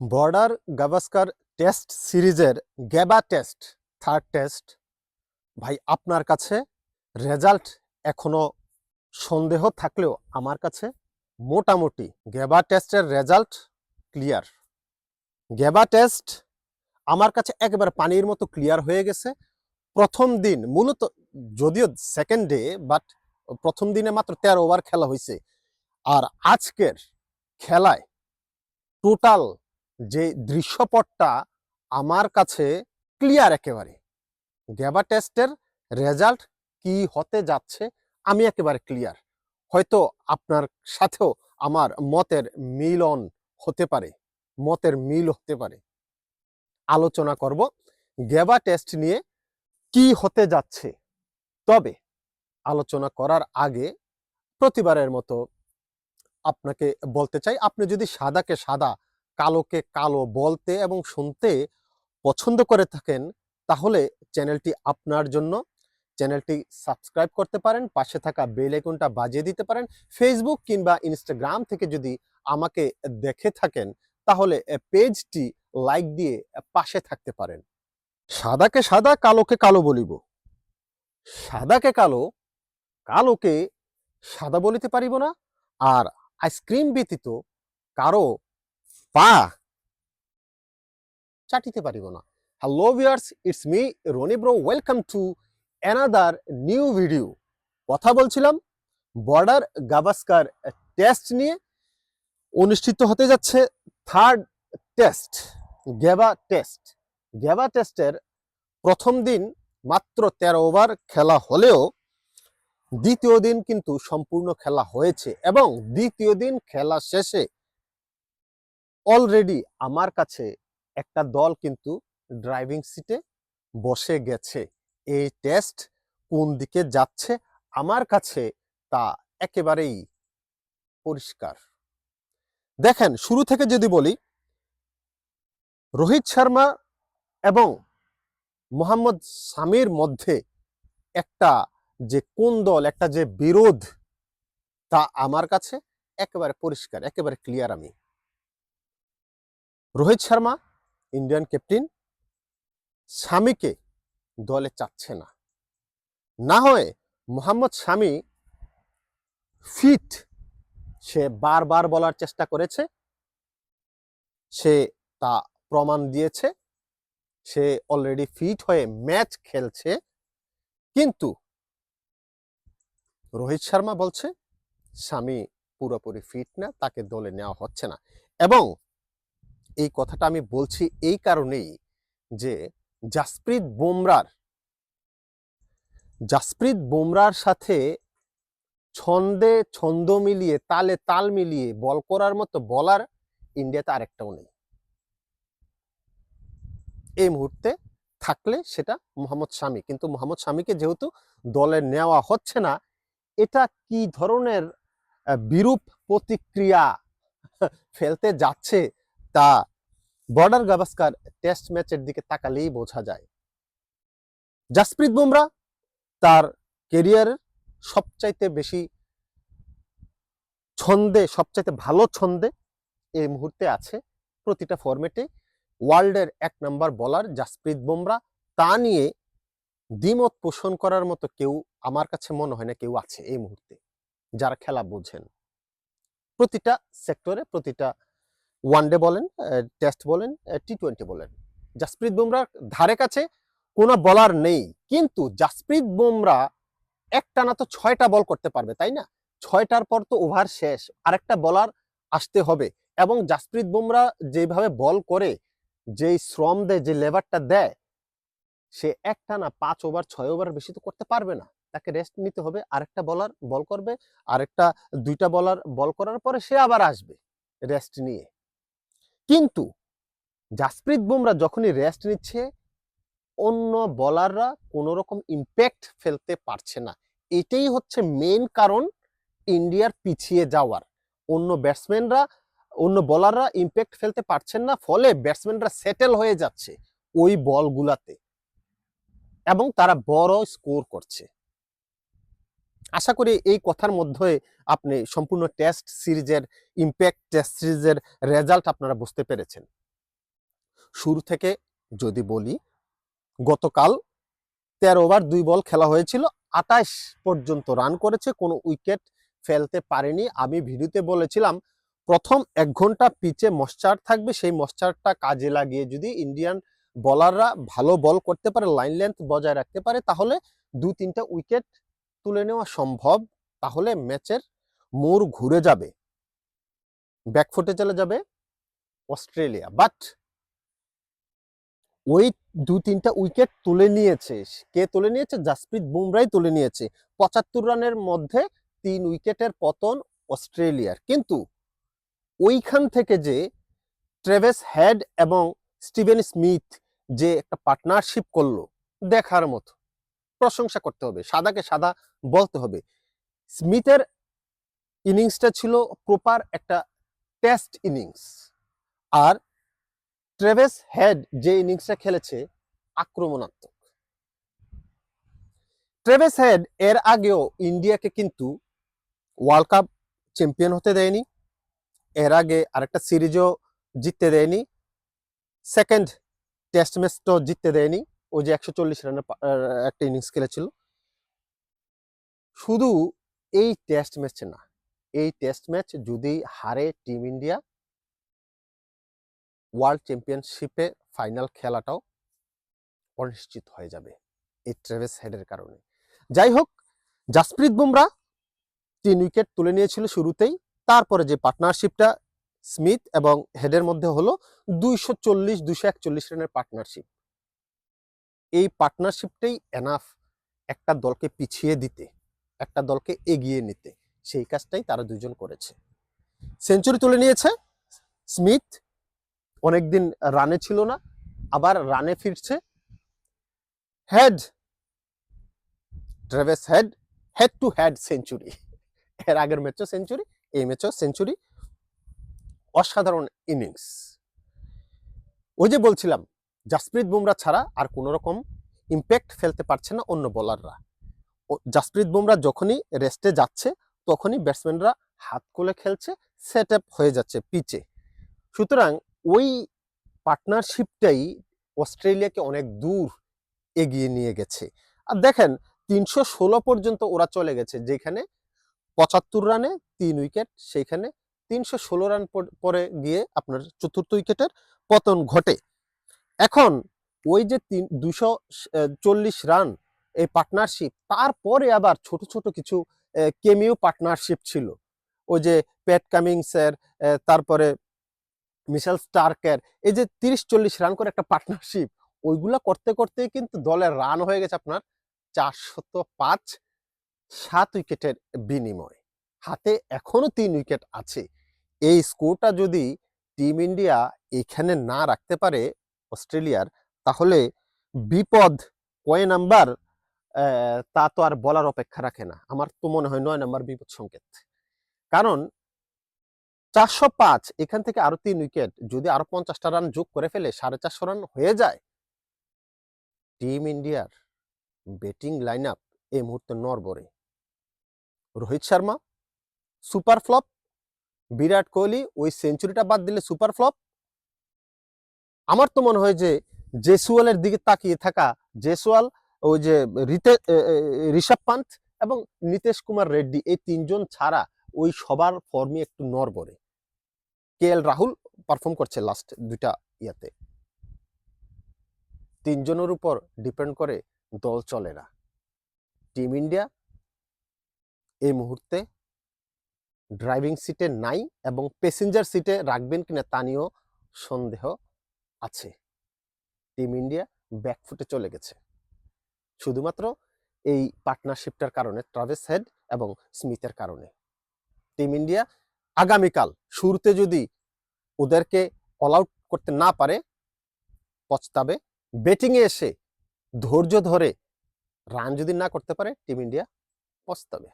Border Gavaskar test সিরিজের Gabba test, third test. ভাই, আপনার কাছে রেজাল্ট এখনও সন্দেহ থাকলেও আমার কাছে মোটামুটি গ্যাবা টেস্টের রেজাল্ট ক্লিয়ার। গ্যাবা টেস্ট আমার কাছে একেবারে পানির মতো ক্লিয়ার হয়ে গেছে। প্রথম দিন, মূলত যদিও সেকেন্ড ডে বাট প্রথম দিনে মাত্র তেরো ওভার খেলা হয়েছে আর আজকের খেলায় টোটাল যে দৃশ্যপটটা আমার কাছে ক্লিয়ার একেবারে। গ্যাবা টেস্টের রেজাল্ট কি হতে যাচ্ছে আমি একেবারে ক্লিয়ার হয়তো আপনার সাথেও আমার মতের মিলন হতে পারে, মতের মিল হতে পারে। আলোচনা করব গ্যাবা টেস্ট নিয়ে কি হতে যাচ্ছে। তবে আলোচনা করার আগে প্রতিবারের মতো আপনাকে বলতে চাই, আপনি যদি সাদাকে সাদা কালোকে কালো বলতে এবং শুনতে পছন্দ করে থাকেন, তাহলে চ্যানেলটি আপনার জন্য। চ্যানেলটি সাবস্ক্রাইব করতে পারেন, পাশে থাকা বেল আইকনটা বাজিয়ে দিতে পারেন। ফেসবুক কিংবা ইনস্টাগ্রাম থেকে যদি আমাকে দেখে থাকেন, তাহলে পেজটি লাইক দিয়ে পাশে থাকতে পারেন। সাদাকে সাদা, কালোকে কালো বলিব। সাদাকে কালো, কালোকে সাদা বলিতে পারিব না। আর আইসক্রিম ব্যতীত কারও পা চাটিতে পারিব না। Hello viewers it's me Rony bro welcome to another new video কথা বলছিলাম বর্ডার গাভাস্কার টেস্ট নিয়ে, অনুষ্ঠিত হতে যাচ্ছে third test Gabba test Gabba টেস্টের প্রথম দিন মাত্র তেরো ওভার খেলা হলেও, দ্বিতীয় দিন কিন্তু সম্পূর্ণ খেলা হয়েছে এবং দ্বিতীয় দিন খেলা শেষে অলরেডি আমার কাছে একটা দল কিন্তু ড্রাইভিং সিটে বসে গেছে। এই টেস্ট কোন দিকে যাচ্ছে আমার কাছে তা একেবারেই পরিষ্কার। দেখেন, শুরু থেকে যদি বলি, রোহিত শর্মা এবং মোহাম্মদ সামির মধ্যে একটা যে কোন দল, একটা যে বিরোধ তা আমার কাছে একেবারে পরিষ্কার, একেবারে ক্লিয়ার আমি। রোহিত শর্মা, ইন্ডিয়ান ক্যাপ্টেন, স্বামীকে দলে চাচ্ছে না। না হয় মোহাম্মদ স্বামী ফিট, সে বারবার বলার চেষ্টা করেছে। সে তা প্রমাণ দিয়েছে। সে অলরেডি ফিট হয়ে ম্যাচ খেলছে। কিন্তু রোহিত শর্মা বলছে, স্বামী পুরোপুরি ফিট না, তাকে দলে নেওয়া হচ্ছে না। এবং এই কথাটা আমি বলছি এই কারণেই যে জাসপ্রীত বুমরার জাসপ্রীত বুমরার সাথে ছন্দে ছন্দ মিলিয়ে, তালে তাল মিলিয়ে, বল করার মতো বলার ইন্ডিয়াতে আরেকটাও নেই। এই মুহূর্তে থাকলে সেটা মোহাম্মদ শামি। কিন্তু মোহাম্মদ শামিকে যেহেতু দলে নেওয়া হচ্ছে না, এটা কি ধরনের বিরূপ প্রতিক্রিয়া ফেলতে যাচ্ছে তা বর্ডার গাভাস্কার টেস্ট ম্যাচের দিকে তাকালেই বোঝা যায়। জাসপ্রীত বুমরা তার কেরিয়ারের সবচাইতে বেশি ছন্দে, সবচাইতে ভালো ছন্দে এই মুহূর্তে আছে প্রতিটা ফরম্যাটে ওয়ার্ল্ডের এক নাম্বার বলার জাসপ্রীত বুমরা। তা নিয়ে দ্বিমত পোষণ করার মতো কেউ আমার কাছে মনে হয় না কেউ আছে এই মুহূর্তে, যারা খেলা বোঝেন। প্রতিটা সেক্টরে প্রতিটা ওয়ানডে বলেন টেস্ট বলেন টি টোয়েন্টি বলেন। জাসপ্রীত বুমরার ধারে কাছে কোনো বলার নেই, কিন্তু জাসপ্রীত বুমরা একটানা তো ছয়টা বল করতে পারবে, তাই না? ছয়টার পর তো ওভার শেষ, আরেকটা বলার আসতে হবে। এবং জাসপ্রীত বুমরা যেভাবে বল করে, যেই শ্রম দেয়, যে লেবারটা দেয়, সে একটা না পাঁচ ওভার ছয় ওভার বেশি তো করতে পারবে না। তাকে রেস্ট নিতে হবে, আরেকটা বলার বল করবে, আরেকটা, দুইটা বলার বল করার পরে সে আবার আসবে রেস্ট নিয়ে। কিন্তু জাসপ্রীত বুমরা যখনই রেস্ট নিচ্ছে, অন্য বলাররা কোনো রকম ইম্প্যাক্ট ফেলতে পারছে না। এটাই হচ্ছে মেন কারণ ইন্ডিয়ার পিছিয়ে যাওয়ার। অন্য ব্যাটসম্যানরা অন্য বলাররা ইম্প্যাক্ট ফেলতে পারছেন না, ফলে ব্যাটসম্যানরা সেটেল হয়ে যাচ্ছে ওই বলগুলাতে। এবং তারা বড় স্কোর করছে। আশা করি এই কথার মধ্যে আপনি সম্পূর্ণ টেস্ট সিরিজের ইম্প্যাক্ট টেস্ট সিরিজের রেজাল্ট আপনারা বুঝতে পেরেছেন। শুরু থেকে যদি বলি, গতকাল তেরো ওভার দুই বল খেলা হয়েছিল আটাইশ পর্যন্ত রান করেছে, কোনো উইকেট ফেলতে পারেনি। আমি ভিডিওতে বলেছিলাম, প্রথম এক ঘণ্টা পিচে মশ্চার থাকবে, সেই মশ্চারটা কাজে লাগিয়ে যদি ইন্ডিয়ান বলাররা ভালো বল করতে পারে লাইন লেন্থ বজায় রাখতে পারে, তাহলে দু তিনটা উইকেট তুলে নেওয়া সম্ভব, তাহলে ম্যাচের মোড় ঘুরে যাবে। ব্যাকফুটে চলে যাবে অস্ট্রেলিয়া। বাট ওই দু তিনটা উইকেট তুলে নিয়েছে। কে তুলে নিয়েছে? জাসপ্রীত বুমরাই তুলে নিয়েছে। পঁচাত্তর রানের মধ্যে তিন উইকেটের পতন অস্ট্রেলিয়ার। কিন্তু ওইখান থেকে যে ট্রেভেস হেড এবং স্টিভেন স্মিথ যে একটা পার্টনারশিপ করল, দেখার মতো। প্রশংসা করতে হবে, সাদাকে সাদা বলতে হবে। স্মিথের ইনিংসটা ছিল প্রপার একটা টেস্ট ইনিংস। আর ট্রেভেস হেড যে ইনিংসটা খেলেছে, আক্রমণাত্মক। ট্রেভেস হেড এর আগেও ইন্ডিয়াকে কিন্তু ওয়ার্ল্ড কাপ চ্যাম্পিয়ন হতে দেয়নি, এর আগে আরেকটা সিরিজও জিততে দেয়নি, সেকেন্ড টেস্ট ম্যাচটাও জিততে দেয়নি। ওই যে একশো চল্লিশ রানের একটা ইনিংস খেলেছিল। শুধু এই টেস্ট ম্যাচ না, এই টেস্ট ম্যাচ যদি হারে টিম ইন্ডিয়া ওয়ার্ল্ড চ্যাম্পিয়নশিপে ফাইনাল খেলাটাও অনিশ্চিত হয়ে যাবে এই ট্রেভেস হেডের কারণে। যাই হোক জাসপ্রীত বুমরা তিন উইকেট তুলে নিয়েছিল শুরুতেই, তারপরে যে পার্টনারশিপটা স্মিথ এবং হেডের মধ্যে হলো, দুইশো চল্লিশ, দুইশো একচল্লিশ রানের পার্টনারশিপ এই পার্টনারশিপটাই এনাফ একটা দলকে পিছিয়ে দিতে, একটা দলকে এগিয়ে নিতে। সেই কাজটাই তারা দুজন করেছে। সেঞ্চুরি তুলে নিয়েছে স্মিথ। অনেকদিন রানে ছিল না, আবার রানে ফিরছে। Head Travis Head head to head century এর আগের ম্যাচও সেঞ্চুরি এই ম্যাচও সেঞ্চুরি অসাধারণ ইনিংস ওই যে বলছিলাম জাসপ্রীত বুমরা ছাড়া আর কোনো রকম ইম্প্যাক্ট ফেলতে পারছে না অন্য বোলাররা জাসপ্রীত বুমরা যখনই রেস্টে যাচ্ছে, তখনই ব্যাটসম্যানরা হাত কোলে খেলছে সেট আপ হয়ে যাচ্ছে পিচে সুতরাং ওই পার্টনারশিপটাই অস্ট্রেলিয়াকে অনেক দূর এগিয়ে নিয়ে গেছে। আর দেখেন, তিনশো ষোলো পর্যন্ত ওরা চলে গেছে, যেখানে পঁচাত্তর রানে তিন উইকেট সেইখানে তিনশো ষোলো রান পর- পরে গিয়ে আপনার চতুর্থ উইকেটের পতন ঘটে। এখন ওই যে তিন, দুশো চল্লিশ রান এই পার্টনারশিপ তারপরে আবার ছোট ছোট কিছু কেমিও পার্টনারশিপ ছিল। ওই যে প্যাট কামিংসের তারপরে মিশেল স্টার্কের এই যে তিরিশ, চল্লিশ রান করে একটা পার্টনারশিপ ওইগুলা করতে করতে কিন্তু দলের রান হয়ে গেছে আপনার চারশত পাঁচ, সাত উইকেটের বিনিময়। হাতে এখনও তিন উইকেট আছে। এই স্কোরটা যদি টিম ইন্ডিয়া এখানে না রাখতে পারে অস্ট্রেলিয়ার, তাহলে বিপদ কয় নাম্বার? তা তো আর বলার অপেক্ষা রাখে না। আমার তো মনে হয় নয় নাম্বার বিপদ সংকেত। কারণ চারশো পাঁচ, এখান থেকে আরও তিন উইকেট, যদি আরও পঞ্চাশটা রান যোগ করে ফেলে সাড়ে চারশো রান হয়ে যায়, টিম ইন্ডিয়ার ব্যাটিং লাইন আপ এই মুহূর্তে নরবরে রোহিত শর্মা, সুপার ফ্লপ। বিরাট কোহলি ওই সেঞ্চুরিটা বাদ দিলে সুপার ফ্লপ। আমার তো মনে হয় যে জেসুয়ালের দিকে তাকিয়ে থাকা জেসওয়াল ওই যে রিতে ঋষভ পান্ত এবং নীতিশ কুমার রেড্ডি এই তিনজন ছাড়া ওই সবার ফর্মই একটু নরবরে কে এল রাহুল পারফর্ম করছে লাস্ট দুইটা ইয়াতে। তিনজনের উপর ডিপেন্ড করে দল চলে না। টিম ইন্ডিয়া এই মুহূর্তে ড্রাইভিং সিটে নাই এবং প্যাসেঞ্জার সিটে রাখবেন কিনা তা নিয়েও সন্দেহ। আছে। টিম ইন্ডিয়া ব্যাকফুটে চলে গেছে। শুধুমাত্র এই পার্টনারশিপটার কারণে ট্রাভেস হেড এবং স্মিথের কারণে। টিম ইন্ডিয়া আগামীকাল শুরুতে যদি ওদেরকে অল আউট করতে না পারে পচতাবে ব্যাটিংয়ে এসে ধৈর্য ধরে রান যদি না করতে পারে টিম ইন্ডিয়া পচতাবে